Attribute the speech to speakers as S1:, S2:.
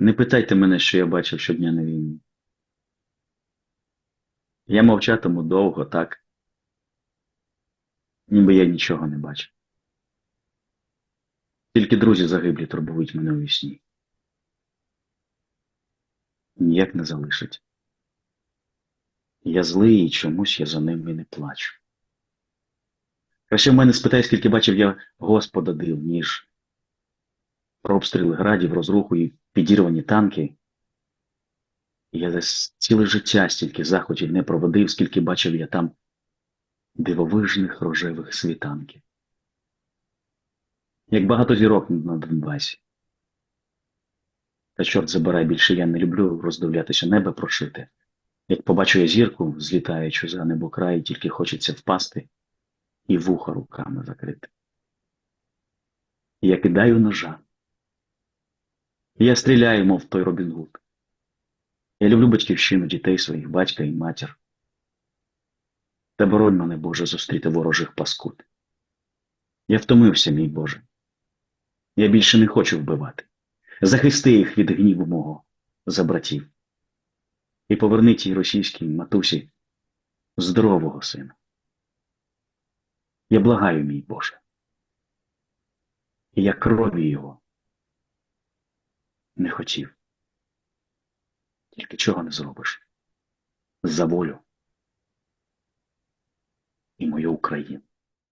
S1: Не питайте мене, що я бачив щодня на війні. Я мовчатиму довго, так, ніби я нічого не бачив. Тільки друзі загиблі турбують мене у вісні. Ніяк не залишать. Я злий і чомусь я за ними не плачу. Краще в мене спитай, скільки бачив я Господа див, ніж про обстріли градів, розруху і підірвані танки. Я десь ціле життя стільки заходів не проводив, скільки бачив я там дивовижних рожевих світанків. Як багато зірок на Донбасі. Та чорт забирай, більше я не люблю роздивлятися небо прошите. Як побачу я зірку, злітаючи за небокрай, тільки хочеться впасти і вуха руками закрити. Я кидаю ножа. Я стріляю, мов той Робін Гуд. Я люблю батьківщину дітей своїх, батька і матір. Та боронь мене, Боже, зустріти ворожих паскуд. Я втомився, мій Боже. Я більше не хочу вбивати. Захисти їх від гніву мого за братів. І поверни тій російській матусі здорового сина. Я благаю, мій Боже. І я крові його не хотів. Тільки чого не зробиш? За волю і мою Україну.